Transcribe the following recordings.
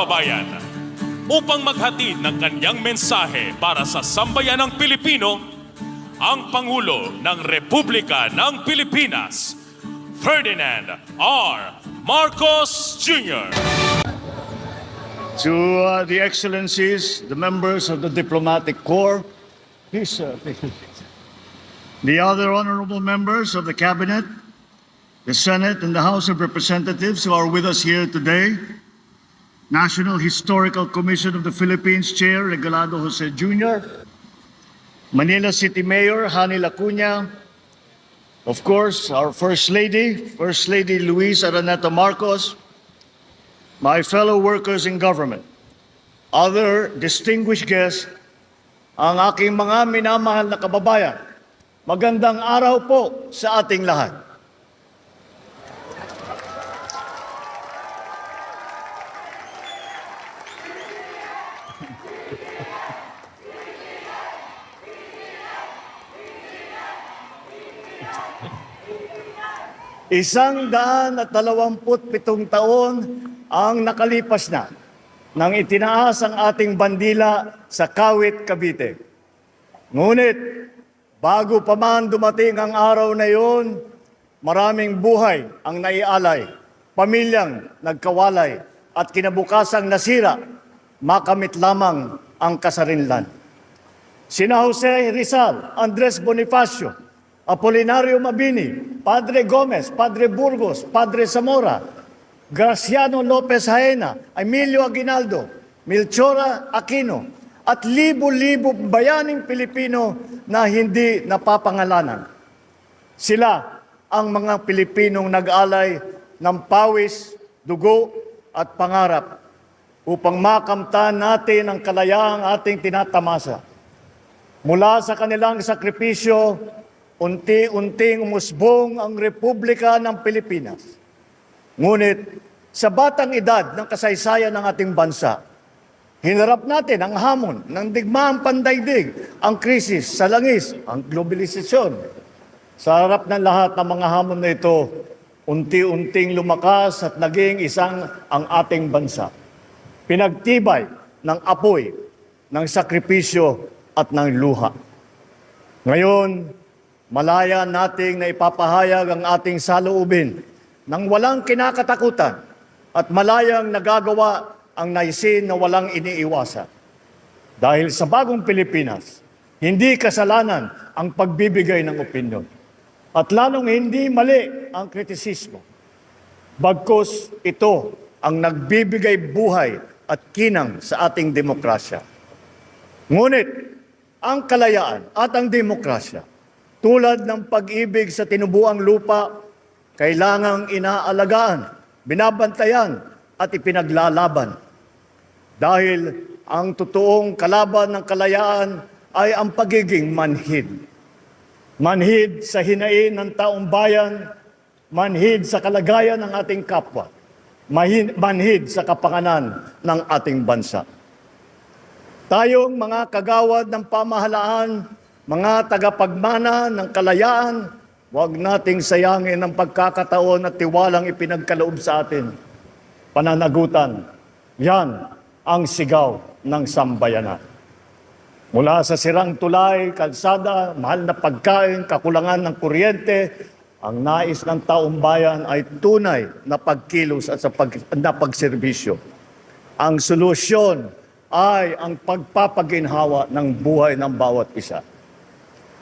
kababayan, upang maghatid ng kanyang mensahe para sa sambayanang Pilipino, ang Pangulo ng Republika ng Pilipinas, Ferdinand R. Marcos Jr. To uh, the excellencies, the members of the diplomatic corps, please, uh, the other honorable members of the cabinet, the Senate and the House of Representatives who are with us here today, National Historical Commission of the Philippines Chair Regalado Jose Jr., Manila City Mayor Hani Lacuna, of course, our First Lady, First Lady Luis Araneta Marcos, my fellow workers in government, other distinguished guests, ang aking mga minamahal na kababayan, magandang araw po sa ating lahat. Isang daan at dalawamput pitong taon ang nakalipas na nang itinaas ang ating bandila sa Kawit, Cavite. Ngunit, bago pa man dumating ang araw na iyon, maraming buhay ang naialay, pamilyang nagkawalay, at kinabukasang nasira, makamit lamang ang kasarinlan. Sina Jose Rizal, Andres Bonifacio, Apolinario Mabini, Padre Gomez, Padre Burgos, Padre Zamora, Graciano Lopez Haena, Emilio Aguinaldo, Milchora Aquino, at libo-libo bayaning Pilipino na hindi napapangalanan. Sila ang mga Pilipinong nag-alay ng pawis, dugo at pangarap upang makamtan natin ang kalayaang ating tinatamasa. Mula sa kanilang sakripisyo, unti-unting umusbong ang Republika ng Pilipinas. Ngunit sa batang edad ng kasaysayan ng ating bansa, hinarap natin ang hamon ng digmaang pandaigdig, ang krisis sa langis, ang globalisasyon. Sa harap ng lahat ng mga hamon na ito, unti-unting lumakas at naging isang ang ating bansa. Pinagtibay ng apoy, ng sakripisyo at ng luha. Ngayon, malaya nating na ipapahayag ang ating saloobin nang walang kinakatakutan at malayang nagagawa ang naisin na walang iniiwasan. Dahil sa bagong Pilipinas, hindi kasalanan ang pagbibigay ng opinyon. At lalong hindi mali ang kritisismo. Bagkus ito ang nagbibigay buhay at kinang sa ating demokrasya. Ngunit ang kalayaan at ang demokrasya, tulad ng pag-ibig sa tinubuang lupa, kailangang inaalagaan, binabantayan at ipinaglalaban. Dahil ang totoong kalaban ng kalayaan ay ang pagiging manhid. Manhid sa hinain ng taong bayan, manhid sa kalagayan ng ating kapwa, manhid sa kapanganan ng ating bansa. Tayong mga kagawad ng pamahalaan, mga tagapagmana ng kalayaan, huwag nating sayangin ang pagkakataon at tiwalang ipinagkaloob sa atin. Pananagutan, yan ang sigaw ng sambayanan. Mula sa sirang tulay, kalsada, mahal na pagkain, kakulangan ng kuryente, ang nais ng taong bayan ay tunay na pagkilos at sa pag, na pagserbisyo. Ang solusyon ay ang pagpapaginhawa ng buhay ng bawat isa.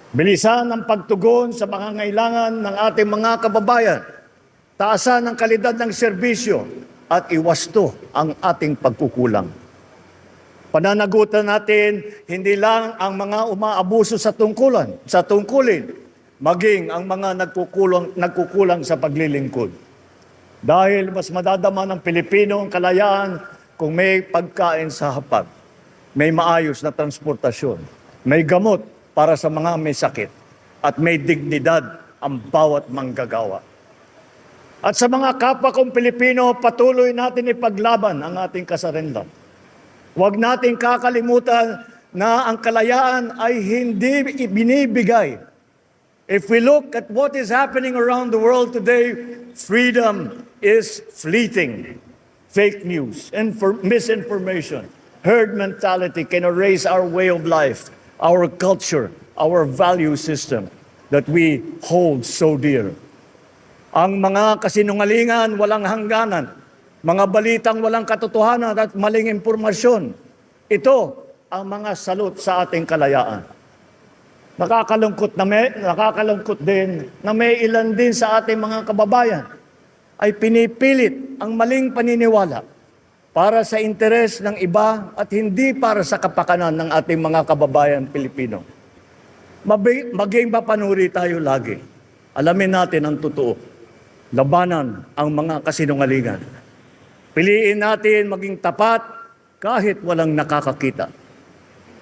Bilisan ang pagtugon sa mga ngailangan ng ating mga kababayan. Taasan ang kalidad ng serbisyo at iwasto ang ating pagkukulang. Pananagutan natin hindi lang ang mga umaabuso sa tungkulan, sa tungkulin, maging ang mga nagkukulang, nagkukulang sa paglilingkod. Dahil mas madadama ng Pilipino ang kalayaan kung may pagkain sa hapag, may maayos na transportasyon, may gamot para sa mga may sakit, at may dignidad ang bawat manggagawa. At sa mga kapwa kong Pilipino, patuloy natin ipaglaban ang ating kasarinlan. Huwag nating kakalimutan na ang kalayaan ay hindi ibinibigay. If we look at what is happening around the world today, freedom is fleeting. fake news, infor- misinformation, herd mentality can erase our way of life, our culture, our value system that we hold so dear. Ang mga kasinungalingan walang hangganan, mga balitang walang katotohanan at maling impormasyon, ito ang mga salot sa ating kalayaan. Nakakalungkot na may, nakakalungkot din na may ilan din sa ating mga kababayan ay pinipilit ang maling paniniwala para sa interes ng iba at hindi para sa kapakanan ng ating mga kababayan Pilipino. Maging mapanuri tayo lagi. Alamin natin ang totoo. Labanan ang mga kasinungalingan. Piliin natin maging tapat kahit walang nakakakita.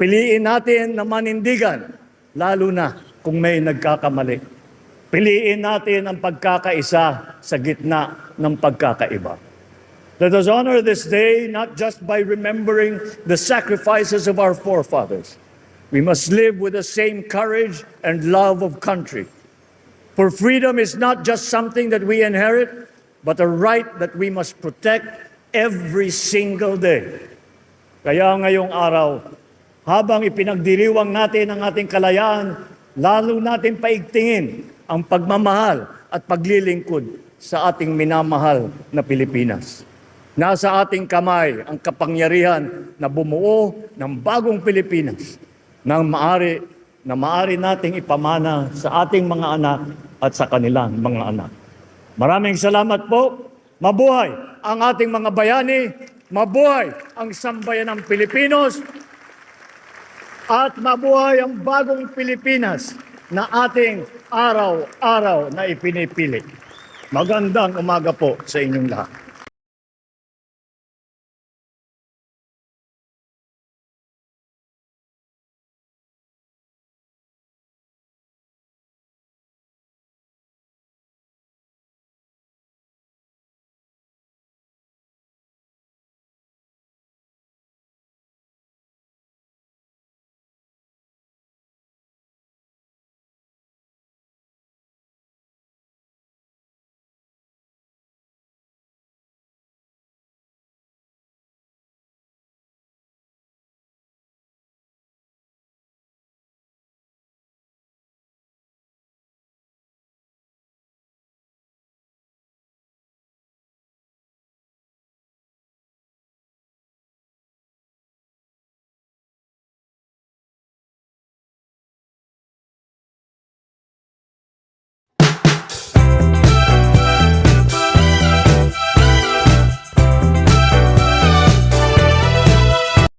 Piliin natin na manindigan, lalo na kung may nagkakamali. Piliin natin ang pagkakaisa sa gitna ng pagkakaiba. Let us honor this day not just by remembering the sacrifices of our forefathers. We must live with the same courage and love of country. For freedom is not just something that we inherit, but a right that we must protect every single day. Kaya ngayong araw, habang ipinagdiriwang natin ang ating kalayaan, lalo natin paigtingin ang pagmamahal at paglilingkod sa ating minamahal na Pilipinas. Nasa ating kamay ang kapangyarihan na bumuo ng bagong Pilipinas na maari na maari nating ipamana sa ating mga anak at sa kanilang mga anak. Maraming salamat po. Mabuhay ang ating mga bayani. Mabuhay ang sambayan ng Pilipinos. At mabuhay ang bagong Pilipinas na ating araw-araw na ipinipili. Magandang umaga po sa inyong lahat.